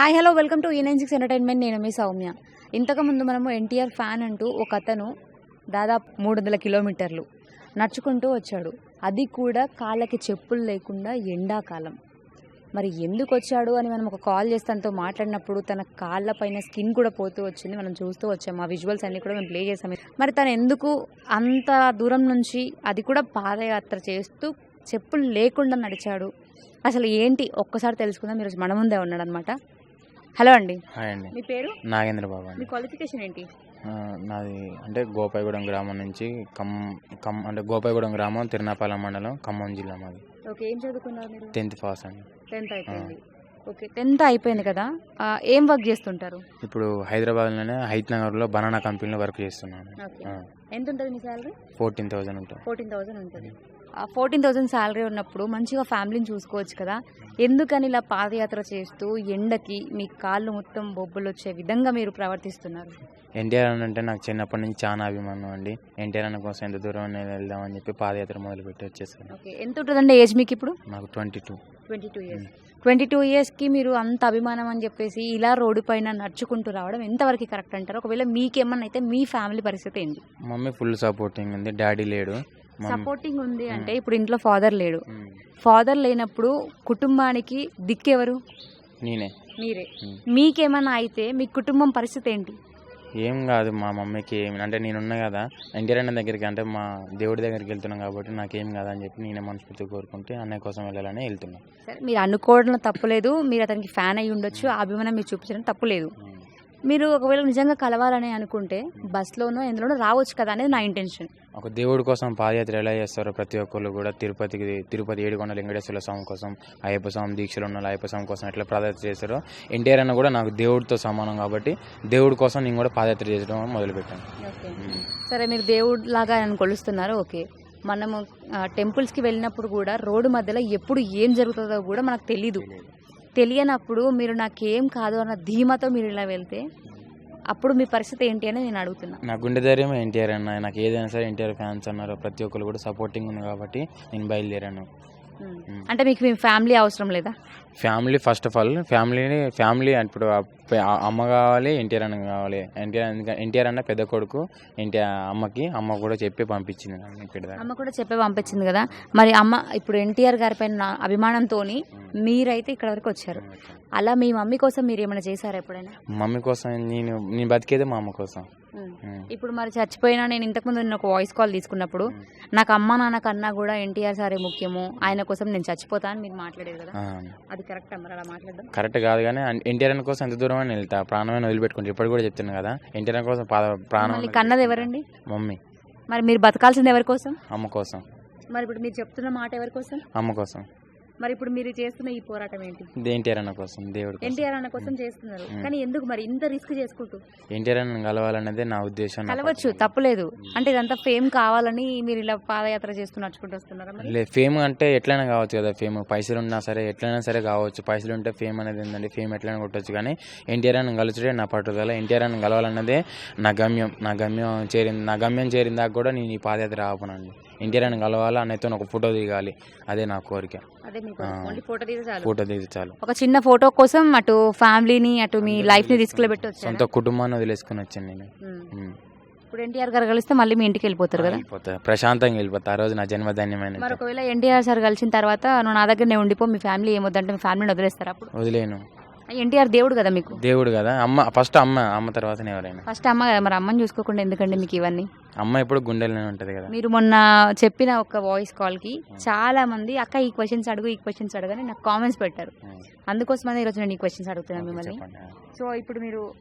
Hi hello welcome to ఈ nine six entertainment నేను మీ సౌమ్య. ఇంతకుముందు మనము ఎన్టీఆర్ ఫ్యాన్ అంటూ ఒక అతను దాదాపు మూడు వందల కిలోమీటర్లు నడుచుకుంటూ వచ్చాడు. అది కూడా కాళ్ళకి చెప్పులు లేకుండా ఎండాకాలం. మరి ఎందుకు వచ్చాడు అని మనం ఒక కాల్ చేసి తనతో మాట్లాడినప్పుడు తన కాళ్ళ పైన స్కిన్ కూడా పోతూ వచ్చింది. మనం చూస్తూ వచ్చాము ఆ విజువల్స్ అన్నీ కూడా మేము ప్లే చేసాము మరి తను ఎందుకు అంత దూరం నుంచి అది కూడా పాదయాత్ర చేస్తూ చెప్పులు లేకుండా నడిచాడు? అసలు ఏంటి? ఒక్కసారి తెలుసుకుందాం. ఈరోజు మన ముందే ఉన్నాడు అనమాట హలో అండి. హాయ్ అండి. మీ పేరు? నాగేంద్ర బాబు మీ అండి క్వాలిఫికేషన్ ఏంటి? నాది అంటే గోపాయగూడెం గ్రామం నుంచి కమ్ కమ్ అంటే గోపాయగూడెం గ్రామం తిరునాపాలెం మండలం ఖమ్మం జిల్లా మాది. ఓకే ఏం చదువుకున్నారు మీరు? టెన్త్ పాస్ అండి. టెన్త్ అయిపోయింది. ఓకే టెన్త్ అయిపోయింది కదా? ఆ, ఏం వర్క్ చేస్తుంటారు? ఇప్పుడు హైదరాబాద్లోనే హైత్ నగర్లో బనానా కంపెనీలో వర్క్ చేస్తున్నాను. ఓకే. ఎంత ఉంటుంది మీ శాలరీ? ఫోర్టీన్ థౌజండ్ ఉంటుంది. ఫోర్టీన్ థౌసండ్ ఉంటుంది. ఫోర్టీన్ థౌసండ్ శాలరీ ఉన్నప్పుడు మంచిగా ఫ్యామిలీని చూసుకోవచ్చు కదా. ఎందుకని ఇలా పాదయాత్ర చేస్తూ ఎండకి మీ కాళ్ళు మొత్తం బొబ్బలు వచ్చే విధంగా మీరు ప్రవర్తిస్తున్నారు? ఎన్టీఆర్ అని అంటే నాకు చిన్నప్పటి నుంచి చాలా అభిమానం అండి. ఎన్టీఆర్ అన్న కోసం ఎంత దూరం నేను వెళ్దామని చెప్పి పాదయాత్ర మొదలుపెట్టి వచ్చేసాను. ఓకే ఎంత ఉంటుందండి ఏజ్ మీకు ఇప్పుడు? నాకు twenty two twenty two years twenty two ఇయర్స్కి మీరు అంత అభిమానం అని చెప్పేసి ఇలా రోడ్డు పైన నడుచుకుంటూ రావడం ఎంతవరకు కరెక్ట్ అంటారు? ఒకవేళ మీకేమన్నా అయితే మీ ఫ్యామిలీ పరిస్థితి ఏంటి? మమ్మీ ఫుల్ సపోర్టింగ్ ఉంది. డాడీ లేడు. సపోర్టింగ్ ఉంది అంటే ఇప్పుడు ఇంట్లో ఫాదర్ లేడు. ఫాదర్ లేనప్పుడు కుటుంబానికి దిక్కెవరు? నేనే. మీరే. మీకేమన్నా అయితే మీ కుటుంబం పరిస్థితి ఏంటి ఏం కాదు మా మమ్మీకి ఏమి అంటే నేనున్నా కదా ఎన్టీఆర్ అన్న దగ్గరికి అంటే మా దేవుడి దగ్గరికి వెళ్తున్నాం కాబట్టి నాకేం కాదని చెప్పి నేనే మనస్ఫూర్తి కోరుకుంటే అన్నయ్య కోసం వెళ్ళాలని వెళ్తున్నా. సరే మీరు అనుకోవడం తప్పులేదు మీరు అతనికి ఫ్యాన్ అయ్యి ఉండొచ్చు ఆ అభిమానం మీరు చూపించడం తప్పులేదు మీరు ఒకవేళ నిజంగా కలవాలని అనుకుంటే బస్లోనో ఎందులోనో రావచ్చు కదా అనేది నా ఇంటెన్షన్ ఒక దేవుడి కోసం పాదయాత్ర ఎలా చేస్తారో ప్రతి ఒక్కళ్ళు కూడా తిరుపతికి తిరుపతి ఏడుకొండ వెంకటేశ్వర స్వామి కోసం అయ్యప్ప స్వామి దీక్షలు ఉన్న అయ్యప్ప స్వామి కోసం ఎట్లా పాదయాత్ర చేస్తారో ఎన్టీఆర్ అన్న కూడా నాకు దేవుడితో సమానం కాబట్టి దేవుడి కోసం నేను కూడా పాదయాత్ర చేయడం మొదలుపెట్టాను. సరే మీరు దేవుడు లాగా ఆయన కొలుస్తున్నారు ఓకే. మనము టెంపుల్స్కి వెళ్ళినప్పుడు కూడా రోడ్డు మధ్యలో ఎప్పుడు ఏం జరుగుతుందో కూడా మనకు తెలీదు. తెలియనప్పుడు మీరు నాకేం కాదు అన్న ధీమాతో మీరు ఇలా వెళ్తే అప్పుడు మీ పరిస్థితి ఏంటి అని నేను అడుగుతున్నా. నా గుండె ధైర్యం ఎన్టీఆర్ అన్న. నాకు ఏదైనా సరే ఎన్టీఆర్ ఫ్యాన్స్ అన్నారు ప్రతి ఒక్కరు కూడా సపోర్టింగ్ ఉంది కాబట్టి నేను బయలుదేరాను. అంటే మీకు మీ ఫ్యామిలీ అవసరం లేదా? ఫ్యామిలీ ఫస్ట్ ఆఫ్ ఆల్ ఫ్యామిలీని ఫ్యామిలీ ఇప్పుడు అమ్మ కావాలి ఎన్టీఆర్ అన్న కావాలి. ఎన్టీఆర్ ఎన్టీఆర్ అన్న పెద్ద కొడుకు ఎన్టీఆర్ అమ్మకి అమ్మ కూడా చెప్పి పంపించింది. అమ్మ కూడా చెప్పే పంపించింది కదా. మరి అమ్మ ఇప్పుడు ఎన్టీఆర్ గారి పైన అభిమానంతో మీరైతే ఇక్కడ వరకు వచ్చారు. అలా మీ మమ్మీ కోసం మీరు ఏమైనా చేశారా ఎప్పుడైనా? మమ్మీ కోసం నేను నేను బతికేదే మా అమ్మ కోసం. ఇప్పుడు మరి చచ్చిపోయినా నేను ఇంతకుముందు నేను ఒక వాయిస్ కాల్ తీసుకున్నప్పుడు నాకు అమ్మ నాన్న కన్నా కూడా ఎన్టీఆర్ సారే ముఖ్యము. ఆయన కోసం నేను చచ్చిపోతా అని మీరు మాట్లాడేది కదా? అది కరెక్ట్ మరి అలా మాట్లాడడం? కరెక్ట్ కాదు కానీ ఎన్టీఆర్ అన్న కోసం ఎంత దూరం అని వెళ్తా? ప్రాణమైన వదిలిపెట్టుకుంటా. ఇప్పుడు కూడా చెప్తున్నా కదా ఎన్టీఆర్ అన్న కోసం ప్రాణం మళ్ళీ కన్నది ఎవరండి? మమ్మీ. మరి మీరు బతకాల్సింది ఎవరి కోసం? అమ్మ కోసం. మరి ఇప్పుడు మీరు చెప్తున్న మాట ఎవరి కోసం? అమ్మ కోసం. మరి ఇప్పుడు మీరు చేస్తున్న ఈ పోరాటం ఏంటి? ఎన్టీఆర్ అన్న కోసం దేవుడి కోసం. ఎన్టీఆర్ అన్న కోసం చేస్తున్నారు. కానీ ఎందుకు మరి ఇంత రిస్క్ చేసుకుంటూ? ఎన్టీఆర్ అన్న కలవాలన్నదే నా ఉద్దేశం కలవచ్చు తప్పులేదు. అంటే ఇదంతా ఫేమ్ కావాలని మీరు ఇలా పాదయాత్ర చేస్తూ నడుచుకుంటూ వస్తున్నారా మరి? లే ఫేమ్ అంటే ఎట్లయినా కావచ్చు కదా ఫేమ్. పైసలు ఉన్నా సరే ఎట్లయినా సరే కావచ్చు. పైసలు ఉంటే ఫేమ్ అనేది ఏంటంటే ఫేమ్ ఎట్లయినా కొట్టొచ్చు. కానీ ఎన్టీఆర్ అని కలుచుడే నా పట్టుదల. ఎన్టీఆర్ అని కలవాలన్నదే నా గమ్యం. నా గమ్యం చేరింది నా గమ్యం చేరిన దాకా కూడా నేను ఈ పాదయాత్ర ఆపనండి. ఎన్టీఆర్ అని కలవాలి అన్నయ్యతో ఒక ఫోటో దిగాలి. అదే నా కోరిక. ఫోటో తీసి చాలు. ఫోటో దిగి చాలు. ఒక చిన్న ఫోటో కోసం అటు ఫ్యామిలీని అటు మీ లైఫ్ని రిస్క్లో పెట్టి? సొంత కుటుంబాన్ని వదిలేసుకుని వచ్చాను నేను. ఇప్పుడు ఎన్టీఆర్ గారు కలిస్తే మళ్ళీ మీ ఇంటికి వెళ్ళిపోతారు కదా? ప్రశాంతంగా వెళ్ళిపోతా. ఆ రోజు నా జన్మధాన్యమైన మరి ఒకవేళ ఎన్టీఆర్ సార్ కలిసిన తర్వాత నువ్వు నా దగ్గరనే ఉండిపో మీ ఫ్యామిలీ ఏమొద్దంటే మీ ఫ్యామిలీని వదిలేస్తారు అప్పుడు. వదిలేను. ఎన్టీఆర్ దేవుడు కదా మీకు? దేవుడు కదా. అమ్మ ఫస్ట్ అమ్మ అమ్మ తర్వాతనే ఎవరైనా. ఫస్ట్ అమ్మ కదా మరి? అమ్మని చూసుకోకుండా ఎందుకండి మీకు ఇవన్నీ? అమ్మ ఎప్పుడు గుండెలోనే ఉంటది కదా. మీరు మొన్న చెప్పిన ఒక వాయిస్ కాల్కి చాలా మంది అక్క ఈ క్వశ్చన్స్ అడుగు ఈ క్వశ్చన్స్ అడగని నాకు కామెంట్స్ పెట్టారు. అందుకోసమనే ఈరోజు నేను ఈ క్వశ్చన్స్ అడుగుతున్నాను మిమ్మల్ని. సో ఇప్పుడు మీరు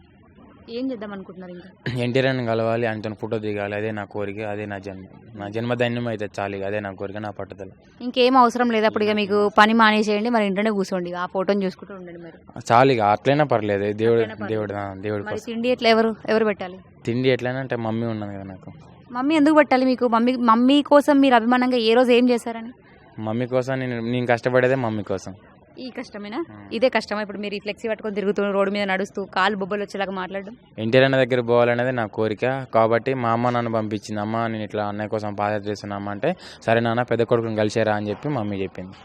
ఏం చేద్దాం అనుకుంటున్నారు ఇంకా? ఎన్టీఆర్ అని కలవాలి ఆయనతో ఫోటో దిగాలి అదే నా కోరిక అదే నా జన్మ నా జన్మధన్యం అయితే చాలు ఇక అదే నా కోరిక నా పట్టుదల. ఇంకేం అవసరం లేదు అప్పుడు ఇక మీకు పని మానేసేయండి మరి ఇంట్లోనే కూర్చోండి ఆ ఫోటోని చూసుకుంటూ ఉండండి మరి. చాలు ఇక పర్లేదు దేవుడు అట్లైనా పర్లేదు. దేవుడు ఆ, దేవుడి మరి కోసం. తిండి ఎట్లా ఎవరు ఎవరు పెట్టాలి? తిండి ఎట్లయినా అంటే మమ్మీ ఉన్నది కదా నాకు. మమ్మీ ఎందుకు పెట్టాలి మీకు? మమ్మీ మమ్మీ కోసం మీరు అభిమానంగా ఏ రోజు ఏం చేశారని? మమ్మీ కోసం నేను నేను కష్టపడేదే మమ్మీ కోసం. ఈ కష్టమేనా. ఇదే కష్టమా? ఇప్పుడు మీరు ఈ ఫ్లెక్సీ పట్టుకొని తిరుగుతూ రోడ్డు మీద నడుస్తూ కాలు బొబ్బలు వచ్చేలాగా మాట్లాడడం? ఎన్టీఆర్ అన్న దగ్గర పోవాలనేది నా కోరిక. కాబట్టి మా అమ్మ నన్ను పంపించింది. అమ్మ నేను ఇట్లా అన్నయ్య కోసం పాదయాత్ర చేస్తున్నామా అంటే సరే నాన్న పెద్ద కొడుకుని కలిసారా? అని చెప్పి మమ్మీ చెప్పింది.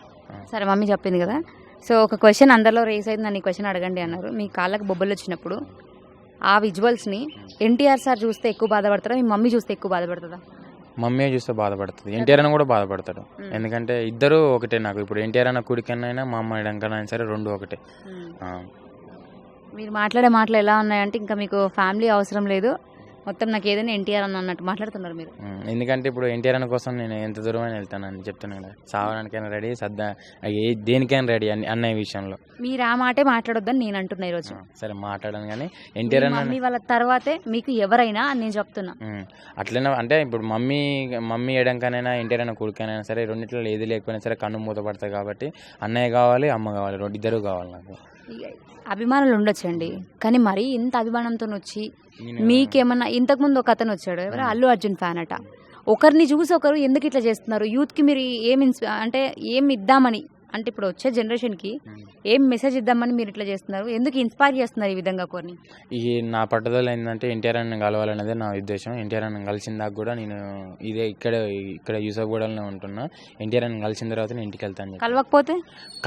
సరే మమ్మీ చెప్పింది కదా. సో ఒక క్వశ్చన్ అందరిలో రేస్ అయింది. నన్ను ఈ క్వశ్చన్ అడగండి అన్నారు. మీ కాళ్ళకి బొబ్బలు వచ్చినప్పుడు ఆ విజువల్స్ని ఎన్టీఆర్ సార్ చూస్తే ఎక్కువ బాధపడతారా? మీ మమ్మీ చూస్తే ఎక్కువ బాధపడుతుందా? మమ్మీ చూస్తే బాధపడుతుంది. ఎన్టీఆర్ అన్న కూడా బాధపడతాడు. ఎందుకంటే ఇద్దరు ఒకటే నాకు. ఇప్పుడు ఎన్టీఆర్ అన్న కుడికన్నా మా అమ్మ ఎడంకన్నా సరే రెండు ఒకటే. మీరు మాట్లాడే మాటలు ఎలా ఉన్నాయంటే ఇంకా మీకు ఫ్యామిలీ అవసరం లేదు. మొత్తం నాకు ఏదైనా ఎన్టీఆర్ అన్న అన్నట్టు మాట్లాడుతున్నారు మీరు. ఎందుకంటే ఇప్పుడు ఎన్టీఆర్ అన్న కోసం నేను ఎంత దూరమైనా వెళ్తానని చెప్తున్నాను కదా. సావడానికైనా రెడీ సద్దా ఏ దేనికైనా రెడీ అన్ని అన్నయ్య విషయంలో. మీరు ఆ మాటే మాట్లాడొద్దని నేను అంటున్నా ఈరోజు. సరే మాట్లాడాను కానీ ఎన్టీఆర్ అన్న మమ్మీ వాళ్ళ తర్వాతే మీకు ఎవరైనా అని నేను చెప్తున్నా. అట్లనే అంటే ఇప్పుడు మమ్మీ మమ్మీ ఎడంకనైనా ఎన్టీఆర్ అన్న కొడుకైనా సరే రెండిట్లో ఏది లేకపోయినా సరే కన్ను మూతపడతాయి కాబట్టి అన్నయ్య కావాలి అమ్మ కావాలి రెండు ఇద్దరు కావాలి నాకు. అభిమానులు ఉండొచ్చండి. కానీ మరీ ఇంత అభిమానంతో వచ్చి నేను- మీకేమన్నా ఇంతకుముందు ఒక అతను వచ్చాడు. ఎవరు? అల్లు అర్జున్ ఫ్యాన్ అట. ఒకరిని చూసి ఒకరు ఎందుకు ఇట్లా చేస్తున్నారు? యూత్కి మీరు ఏం ఇన్స్పి అంటే ఏం ఇద్దామని అంటే ఇప్పుడు వచ్చే జనరేషన్కి. ఏం మెసేజ్ ఇద్దామని మీరు ఇట్లా చేస్తున్నారు? ఎందుకు ఇన్స్పైర్ చేస్తున్నారు ఈ విధంగా కొన్ని ఈ నా పట్టుదల ఏంటంటే ఎన్టీఆర్ అన్న కలవాలనేదే నా ఉద్దేశం. ఎన్టీఆర్ అన్న కలిసిన దాకా కూడా నేను ఇదే ఇక్కడ ఇక్కడ యూసఫ్గూడలోనే ఉంటున్నా. ఎన్టీఆర్ అన్న కలిసిన తర్వాత నేను ఇంటికి వెళ్తాను. కలవకపోతే?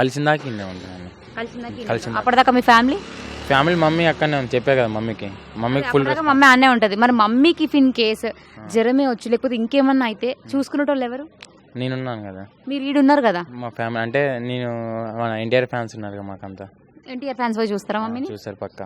కలిసిన దాకా ఉంటున్నాను. కలిసిందా? కలిసిందా అప్పటిదాకా మీ ఫ్యామిలీ? ఫ్యామిలీ మమ్మీ అక్కడనే ఉంది. చెప్పే కదా మమ్మీకి. మమ్మీకి ఫుల్ అప్పటిదాకా మమ్మీ అనే ఉంటది. మరి మమ్మీకి ఇఫ్ ఇన్ కేస్ జ్వరమే వచ్చి లేకపోతే ఇంకేమన్నా అయితే చూసుకునేటోళ్ళు ఎవరు? నేనున్నాను కదా. మీరు ఈడున్నారు కదా? మా ఫ్యామిలీ అంటే నేను మన ఎన్టీఆర్ ఫ్యాన్స్ ఉన్నారు కదా మాకంతా. ఎన్టీఆర్ ఫ్యాన్స్ పోయి చూస్తారా మమ్మీని? చూస్తారు పక్క.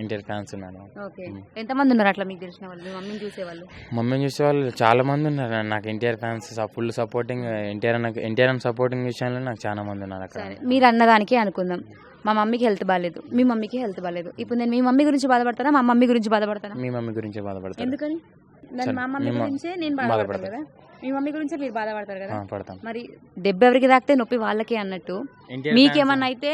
ఎన్టీఆర్ ఫ్యాన్స్ ఉన్నారు ఓకే. ఎంతమంది ఉన్నారు అట్లా మీకు తెలిసిన వాళ్ళు? మమ్మీని చూసేవాళ్ళు? మమ్మీని చూసే వాళ్ళు చాలా మంది ఉన్నారు. నాకు NTR fans full supporting NTR అన్న ఎన్టీఆర్ సపోర్టింగ్ విషయంలో నాకు చాలా మంది ఉన్నారు అక్కడ. మీరు అన్నదానికి అనుకుందాం. మా మమ్మీకి హెల్త్ బాగాలేదు మీ మమ్మీకి హెల్త్ బాగాలేదు ఇప్పుడు నేను మీ మమ్మీ గురించి బాధపడతానా? మా మమ్మీ గురించి బాధపడతానా? మీ మమ్మీ గురించే బాధపడతారు. ఎందుకని? మా మమ్మీ గురించే నేను బాధపడతాను. కదా? మీ మమ్మీ గురించే మీరు బాధపడతారు కదా? మరి దెబ్బ ఎవరికి తాకితే నొప్పి వాళ్ళకే అన్నట్టు. మీకేమన్నా అయితే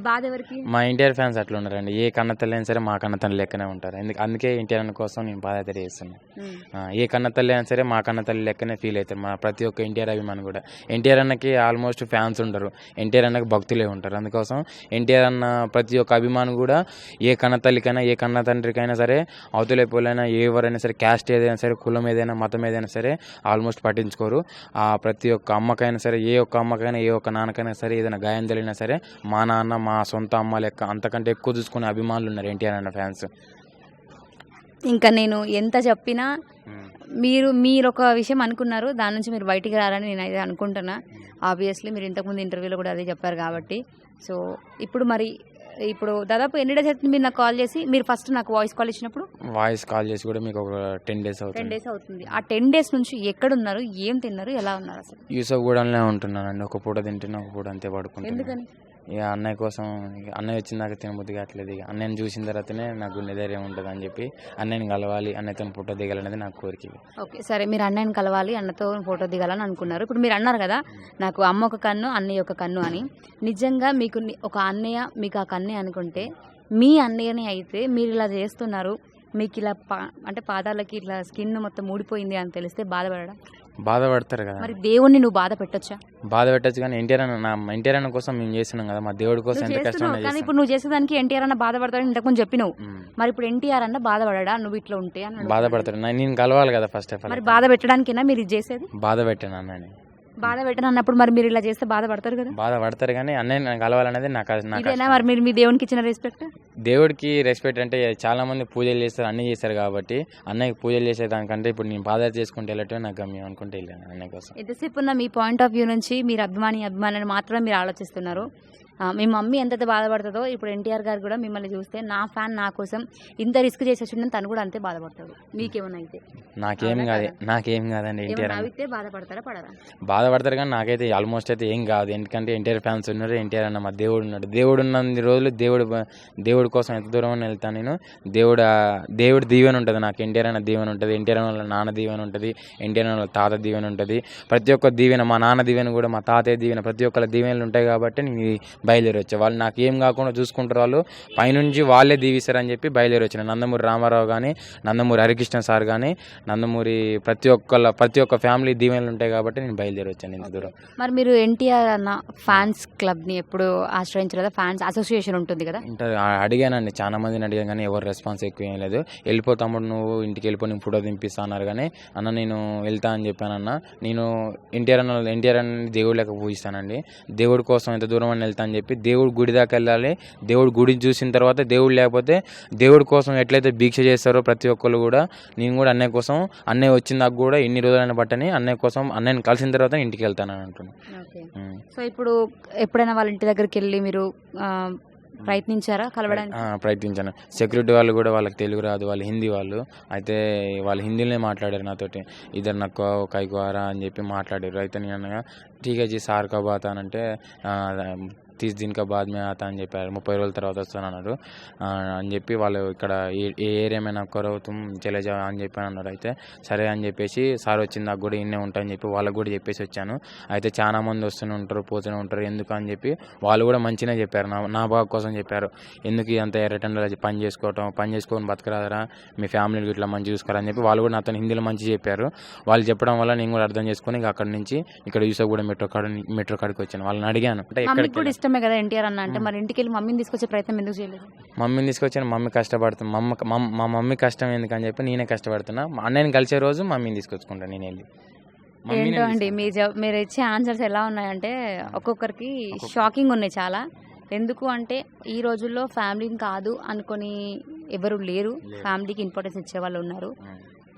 బాధ ఎవరికి? మా ఎన్టీఆర్ ఫ్యాన్స్ అట్లా ఉన్నారండి ఏ కన్నతల్లి అయినా సరే మా కన్నతల్లి లెక్కనే ఉంటారు. ఎందుకు అందుకే ఎన్టీఆర్ అన్న కోసం నేను ఉమ్. ఆ, ఏ కన్నతల్లి అయినా సరే మా కన్నతల్లి లెక్కనే ఫీల్ అవుతారు. మా ప్రతి ఒక్క ఎన్టీఆర్ అభిమాని కూడా. ఎన్టీఆర్ అన్నకి ఆల్మోస్ట్ ఫ్యాన్స్ ఉండరు. ఎన్టీఆర్ అన్నకి భక్తులే ఉంటారు. అందుకోసం ఎన్టీఆర్ అన్న ప్రతి ఒక్క అభిమాని కూడా ఏ కన్నతల్లికైనా ఏ కన్న తండ్రికైనా సరే అవతల పోలైనా ఎవరైనా సరే క్యాస్ట్ ఏదైనా సరే కులం ఏదైనా మతం ఏదైనా సరే ఆల్మోస్ట్ పట్టించుకోరు. ఆ ప్రతి ఒక్క అమ్మకైనా సరే ఏ ఒక్క అమ్మకైనా ఏ ఒక్క నాన్నకైనా సరే ఏదైనా గాయం జరిగినా సరే మా నాన్న మా సొంత అమ్మ లెక్క అంతకంటే ఎక్కువ చూసుకునే అభిమానులు ఉన్నారు ఎన్టీఆర్ అన్న ఫ్యాన్స్. ఇంకా నేను ఎంత చెప్పినా మీరు మీరు ఒక విషయం అనుకున్నారు దాని నుంచి మీరు బయటికి రారని నేను అయితే అనుకుంటున్నా. ఆబ్వియస్లీ మీరు ఇంతకుముందు ఇంటర్వ్యూలో కూడా అదే చెప్పారు కాబట్టి. సో ఇప్పుడు మరి ఇప్పుడు దాదాపు ఎన్ని డేస్ అవుతుంది మీరు నాకు కాల్ చేసి? మీరు ఫస్ట్ నాకు వాయిస్ కాల్ ఇచ్చినప్పుడు? వాయిస్ కాల్ చేసి కూడా మీకు ఒక టెన్ డేస్ టెన్ అవుతుంది డేస్ అవుతుంది. ఆ టెన్ డేస్ నుంచి ఎక్కడున్నారు ఏం తిన్నారు ఎలా ఉన్నారు అసలు? యూసఫ్ గూడలోనే ఉంటున్నానండి. ఒక పూట తింటున్నా ఒక పూట అంతే పడుకుంటున్నాను ఎందుకని? ఇక అన్నయ్య కోసం అన్నయ్య వచ్చిన దాకా తినబుద్ధి కావట్లేదు ఇక. అన్నయ్యని చూసిన తర్వాతనే నాకు గుండె ధైర్యం ఉంటుంది అని చెప్పి అన్నయ్యని కలవాలి అన్నయ్యతో ఫోటో దిగాలనేది నాకు కోరిక ఓకే సరే మీరు అన్నయ్యని కలవాలి అన్నతో ఫోటో దిగాలని అనుకున్నారు. ఇప్పుడు మీరు అన్నారు కదా నాకు అమ్మ ఒక కన్ను అన్నయ్య ఒక కన్ను అని. నిజంగా మీకు ఒక అన్నయ్య మీకు ఆ కన్నే అనుకుంటే మీ అన్నయ్యని అయితే మీరు ఇలా చేస్తున్నారు మీకు ఇలా పా అంటే పాదాలకి ఇట్లా స్కిన్ మొత్తం ఊడిపోయింది అని తెలిస్తే బాధపడడం బాధపడతారు కదా. మరి దేవుణ్ణి నువ్వు బాధ పెట్టొచ్చా? బాధ పెట్టచ్చు కానీ ఎన్టీఆర్ అన్న నా ఎన్టీఆర్ అన్న కోసం మేము చేస్తున్నాం కదా మా దేవుడి కోసం ఎంత కష్టం కానీ ఇప్పుడు నువ్వు చేసేదానికి ఎన్టీఆర్ అన్న బాధపడతాడని ఇంతకుముందు చెప్పినావు. మరి ఇప్పుడు ఎన్టీఆర్ అన్న బాధపడడా? నువ్వు ఇట్లా ఉంటే అని నా- నేను కలవాలి కదా ఫస్ట్ ఆఫ్ ఆల్ మరి బాధ పెట్టడానికైనా మీరు ఇది చేసేది? బాధ పెట్టాను అన్నని బాధ పెట్టను అన్నప్పుడు మరి మీరు ఇలా చేస్తే బాధపడతారు కదా? బాధపడతారు కానీ అన్నయ్య కలవాలనేది నాకు నాకు ఇదేనా మరి మీరు మీ దేవునికి ఇచ్చిన రెస్పెక్ట్ దేవుడికి రెస్పెక్ట్ అంటే చాలా మంది పూజలు చేస్తారు అన్నీ చేస్తారు కాబట్టి అన్నయ్యకి పూజలు చేసే దానికంటే ఇప్పుడు నేను పాదయాత్ర చేసుకుంటే వెళ్ళటమే నాకు గమ్యం అనుకుంటే వెళ్ళాను అన్నయ్య కోసం. ఎంతసేపు ఉన్న మీ పాయింట్ ఆఫ్ వ్యూ నుంచి మీరు అభిమాని అభిమాని మాత్రమే మీరు ఆలోచిస్తున్నారు. మీ మమ్మీ ఎంతైతే బాధపడుతుందో ఇప్పుడు ఎన్టీఆర్ గారు కూడా మిమ్మల్ని చూస్తే నా ఫ్యాన్ నా కోసం ఇంత రిస్క్ చేసి వచ్చిందని తను కూడా అంతే బాధపడతాడు. మీకేమైనా అయితే నాకేం కాదు? నాకేం కాదండి ఎన్టీఆర్ అయితే బాధపడతారా పడరా? బాధపడతారు కానీ నాకైతే ఆల్మోస్ట్ అయితే ఏం కాదు. ఎందుకంటే ఎన్టీఆర్ ఫ్యాన్స్ ఉన్నారు ఎన్టీఆర్ అన్న మా దేవుడు ఉన్నాడు. దేవుడు ఉన్నన్ని రోజులు దేవుడు దేవుడి కోసం ఎంత దూరం వెళ్తాను నేను. దేవుడు దేవుడి దీవెన ఉంటుంది నాకు. ఎన్టీఆర్ అన్న దీవెన ఉంటుంది ఎన్టీఆర్ వాళ్ళ నాన్న దీవెన ఉంటుంది ఎన్టీఆర్ వాళ్ళ తాత దీవెన ఉంటుంది. ప్రతి ఒక్క దీవెన మా నాన్న దీవెన కూడా మా తాతయ్య దీవెన. ప్రతి ఒక్కరి దీవెనలు ఉంటాయి కాబట్టి బయలుదేరి వచ్చా వాళ్ళు. నాకు ఏం కాకుండా చూసుకుంటారు వాళ్ళు. పైనుంచి వాళ్ళే దీవిస్తారని చెప్పి బయలుదేరి వచ్చిన నందమూరి రామారావు కానీ నందమూరి హరికృష్ణ సార్ కానీ నందమూరి ప్రతి ఒక్కళ్ళ ప్రతి ఒక్క ఫ్యామిలీ దీవెనలు ఉంటాయి కాబట్టి నేను బయలుదేరి వచ్చాను ఇంత దూరం. మరి మీరు ఎన్టీఆర్ అన్న ఫ్యాన్స్ క్లబ్ని ఎప్పుడు ఆశ్రయించలేదా? ఫ్యాన్స్ అసోసియేషన్ ఉంటుంది కదా? అడిగానండి. చాలా మందిని అడిగాను కానీ ఎవరు రెస్పాన్స్ ఎక్కువ ఏం లేదు. వెళ్ళిపో తమ్ముడు నువ్వు ఇంటికి వెళ్ళిపో నేను ఫోటో దింపిస్తా అన్నారు కానీ అన్న నేను వెళ్తా అని చెప్పానన్న నేను ఎన్టీఆర్ అన్న ఎన్టీఆర్ అన్న దేవుడు లెక్క పూజిస్తానండి. దేవుడి కోసం ఎంత దూరం అని వెళ్తా అని చెప్పి దేవుడు గుడి దాకా వెళ్ళాలి. దేవుడు గుడి చూసిన తర్వాత దేవుడు లేకపోతే దేవుడి కోసం ఎట్లయితే దీక్ష చేస్తారో ప్రతి ఒక్కరు కూడా నేను కూడా అన్నయ్య కోసం అన్నయ్య వచ్చిన దాకా కూడా ఎన్ని రోజులైనా బట్టని అన్నయ్య కోసం అన్నయ్యని కలిసిన తర్వాత ఇంటికి వెళ్తానని అంటున్నాను. సో ఇప్పుడు ఎప్పుడైనా వాళ్ళ ఇంటి దగ్గరికి వెళ్ళి మీరు ప్రయత్నించారా కలవడానికి? ప్రయత్నించాను. సెక్యూరిటీ వాళ్ళు కూడా వాళ్ళకి తెలుగు రాదు వాళ్ళు హిందీ వాళ్ళు. అయితే వాళ్ళు హిందీలోనే మాట్లాడారు నాతోటి. ఇద్దరు నక్కో కైకోరా అని చెప్పి మాట్లాడారు. అయితే నేను అనగా ఠీక్ జీ సార్ కబ్ ఆతా అని అంటే తీస్ దిన్ కా బాద్ మే ఆతా అని చెప్పారు. ముప్పై రోజుల తర్వాత వస్తాను అన్నారు అని చెప్పి వాళ్ళు ఇక్కడ ఏ- ఏ ఏరియా మీద నక్కరో తుమ్ చలే జా అని చెప్పి అన్నారు అయితే సరే అని చెప్పేసి సార్ వచ్చింది నాకు కూడా ఇన్నే ఉంటా అని చెప్పి వాళ్ళకి కూడా చెప్పేసి వచ్చాను. అయితే చాలా మంది వస్తూనే ఉంటారు పోతూనే ఉంటారు. ఎందుకు అని చెప్పి వాళ్ళు కూడా మంచిగానే చెప్పారు. నా నా బాగు కోసం చెప్పారు. ఎందుకు ఇదంతా ఎర్రటండలో పని చేసుకోవటం పని చేసుకొని బతకరాదరా మీ ఫ్యామిలీకి ఇట్లా మంచి చూసుకోరా అని చెప్పి వాళ్ళు కూడా నాతో హిందీలో మంచి చెప్పారు. వాళ్ళు చెప్పడం వల్ల నేను కూడా అర్థం చేసుకొని అక్కడి నుంచి ఇక్కడ యూసఫ్ కూడా మెట్రో కాడ మెట్రో కాడికి వచ్చాను. వాళ్ళని అడిగాను. అంటే ఎక్కడికి కూడా ఇష్టమే కదా ఎన్టీఆర్ అన్న అంటే మరి ఇంటికి వెళ్ళి మమ్మీని తీసుకొచ్చే ప్రయత్నం ఎందుకు చేయలేదు? మమ్మీని తీసుకొచ్చాను మమ్మీ కష్టపడుతుంది మమ్మ మమ్- మా మమ్మీ కష్టం ఎందుకని చెప్పి నేనే కష్టపడుతున్నా. మా అన్నయ్యని కలిసే రోజు మమ్మీని తీసుకొచ్చుకుంటాను నేను వెళ్ళి. ఏంటో అండి. మీ మీరు ఇచ్చే ఆన్సర్స్ ఎలా ఉన్నాయంటే ఒక్కొక్కరికి షాకింగ్ ఉన్నాయి చాలా. ఎందుకు అంటే ఈ రోజుల్లో ఫ్యామిలీని కాదు అనుకొని ఎవరు లేరు. ఫ్యామిలీకి ఇంపార్టెన్స్ ఇచ్చే వాళ్ళు ఉన్నారు.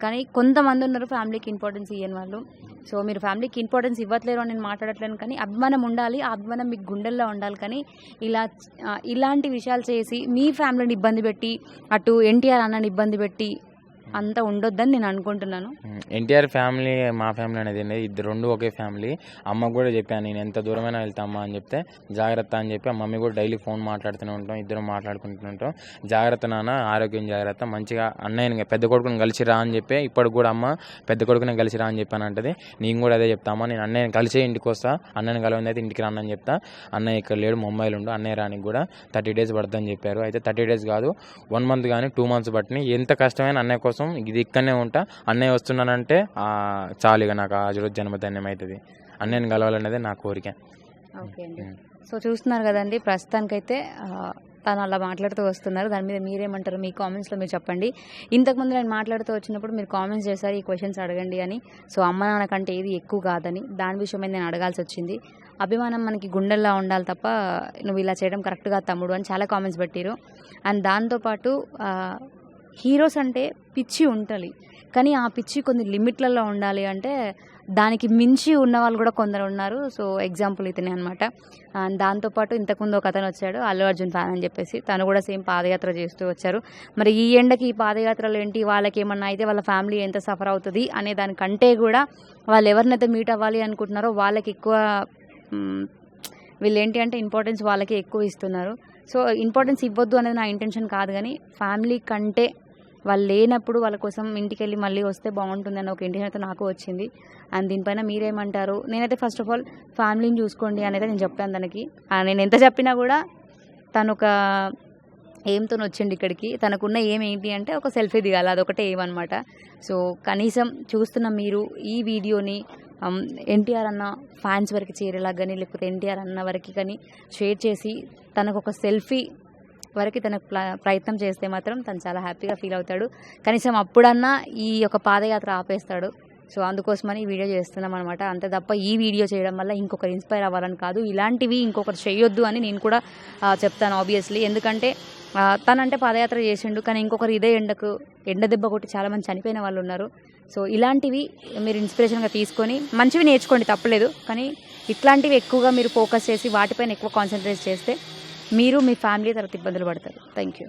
కానీ కొంతమంది ఉన్నారు ఫ్యామిలీకి ఇంపార్టెన్స్ ఇవ్వని వాళ్ళు. సో మీరు ఫ్యామిలీకి ఇంపార్టెన్స్ ఇవ్వట్లేరు అని నేను మాట్లాడట్లేను కానీ అభిమానం ఉండాలి ఆ అభిమానం మీకు గుండెల్లో ఉండాలి కానీ ఇలా ఇలాంటి విషయాలు చేసి మీ ఫ్యామిలీని ఇబ్బంది పెట్టి అటు ఎన్టీఆర్ అన్నని ఇబ్బంది పెట్టి అంత ఉండొద్దని నేను అనుకుంటున్నాను. ఎన్టీఆర్ ఫ్యామిలీ మా ఫ్యామిలీ అనేది ఇద్దరు రెండు ఒకే ఫ్యామిలీ. అమ్మకు కూడా చెప్పాను నేను ఎంత దూరమైనా వెళ్తామా అని చెప్తే జాగ్రత్త అని చెప్పి మమ్మీ కూడా డైలీ ఫోన్ మాట్లాడుతూనే ఉంటాం ఇద్దరం మాట్లాడుకుంటూ ఉంటాం. జాగ్రత్త నాన్న ఆరోగ్యం జాగ్రత్త మంచిగా అన్నయ్యని పెద్ద కొడుకుని కలిసి రా అని చెప్పి ఇప్పటికి కూడా అమ్మ పెద్ద కొడుకుని కలిసి రా అని చెప్పాను అంటది. నేను కూడా అదే చెప్తామా నేను అన్నయ్యని కలిసే ఇంటికి వస్తా అన్నయ్యని కలవంది అయితే ఇంటికి రానని చెప్తా. అన్నయ్య ఇక్కడ లేడు ముంబైలో ఉండు అన్నయ్య రానికి కూడా థర్టీ డేస్ పడుతుందని చెప్పారు. అయితే థర్టీ డేస్ కాదు వన్ మంత్ కానీ టూ మంత్స్ పట్టినాయి. ఎంత కష్టమైన అన్నయ్య కోసం ఇది ఇక్కడనే ఉంటా. అన్నయ్య వస్తున్నానంటే చాలు ఇక నాకు ఆ రోజు జన్మధన్యం అవుతుంది అన్నయ్యని కలవాలనేది నా కోరిక. ఓకే అండి. సో చూస్తున్నారు కదండి ప్రస్తుతానికైతే తను అలా మాట్లాడుతూ వస్తున్నారు. దాని మీద మీరేమంటారు? మీ కామెంట్స్లో మీరు చెప్పండి. ఇంతకుముందు నేను మాట్లాడుతూ వచ్చినప్పుడు మీరు కామెంట్స్ చేశారు ఈ క్వశ్చన్స్ అడగండి అని. సో అమ్మ నాన్న కంటే ఏది ఎక్కువ కాదని దాని విషయమే నేను అడగాల్సి వచ్చింది. అభిమానం మనకి గుండెల్లో ఉండాలి తప్ప నువ్వు ఇలా చేయడం కరెక్ట్గా తమ్ముడు అని చాలా కామెంట్స్ పెట్టారు. అండ్ దాంతోపాటు హీరోస్ అంటే పిచ్చి ఉండాలి కానీ ఆ పిచ్చి కొన్ని లిమిట్లలో ఉండాలి అంటే దానికి మించి ఉన్న వాళ్ళు కూడా కొందరు ఉన్నారు. సో ఎగ్జాంపుల్ ఇతనే అనమాట అండ్ దాంతోపాటు ఇంతకుముందు ఒక అతను వచ్చాడు అల్లు అర్జున్ ఫ్యాన్ అని చెప్పేసి. తను కూడా సేమ్ పాదయాత్ర చేస్తూ వచ్చారు. మరి ఈ ఎండకి ఈ పాదయాత్రలు ఏంటి? వాళ్ళకి ఏమన్నా అయితే వాళ్ళ ఫ్యామిలీ ఎంత సఫర్ అవుతుంది అనే దానికంటే కూడా వాళ్ళు ఎవరినైతే మీట్ అవ్వాలి అనుకుంటున్నారో వాళ్ళకి ఎక్కువ వీళ్ళు ఏంటి అంటే ఇంపార్టెన్స్ వాళ్ళకి ఎక్కువ ఇస్తున్నారు. సో ఇంపార్టెన్స్ ఇవ్వద్దు అనేది నా ఇంటెన్షన్ కాదు. కానీ ఫ్యామిలీ కంటే వాళ్ళు లేనప్పుడు వాళ్ళ కోసం ఇంటికి వెళ్ళి మళ్ళీ వస్తే బాగుంటుంది అని ఒక ఇంటెన్షన్ అయితే నాకు వచ్చింది. అండ్ దీనిపైన మీరేమంటారు? నేనైతే ఫస్ట్ ఆఫ్ ఆల్ ఫ్యామిలీని చూసుకోండి అనేది నేను చెప్పాను తనకి. నేను ఎంత చెప్పినా కూడా తను ఒక ఏంతో వచ్చిండు ఇక్కడికి. తనకున్న ఏం ఏంటి అంటే ఒక సెల్ఫీ దిగాలి. అదొకటే ఏమనమాట సో కనీసం చూస్తున్న మీరు ఈ వీడియోని ఎన్టీఆర్ అన్న ఫ్యాన్స్ వరకు చేరేలా కానీ లేకపోతే ఎన్టీఆర్ అన్న వరకు కానీ షేర్ చేసి తనకు ఒక సెల్ఫీ వరకు తనకు ప్ల- ప్రయత్నం చేస్తే మాత్రం తను చాలా హ్యాపీగా ఫీల్ అవుతాడు. కనీసం అప్పుడన్నా ఈ యొక్క పాదయాత్ర ఆపేస్తాడు. సో అందుకోసమని ఈ వీడియో చేస్తున్నాం అనమాట అంతే తప్ప ఈ వీడియో చేయడం వల్ల ఇంకొకరు ఇన్స్పైర్ అవ్వాలని కాదు. ఇలాంటివి ఇంకొకరు చేయొద్దు అని నేను కూడా చెప్తాను ఆబ్వియస్లీ ఎందుకంటే తనంటే పాదయాత్ర చేసిండు కానీ ఇంకొకరు ఇదే ఎండకు ఎండ దెబ్బ కొట్టి చాలామంది చనిపోయిన వాళ్ళు ఉన్నారు. సో ఇలాంటివి మీరు ఇన్స్పిరేషన్గా తీసుకొని మంచివి నేర్చుకోండి తప్పలేదు. కానీ ఇట్లాంటివి ఎక్కువగా మీరు ఫోకస్ చేసి వాటిపైన ఎక్కువ కాన్సన్ట్రేట్ చేస్తే మీరు మీ ఫ్యామిలీ తర్వాత ఇబ్బందులు పడతారు. Thank you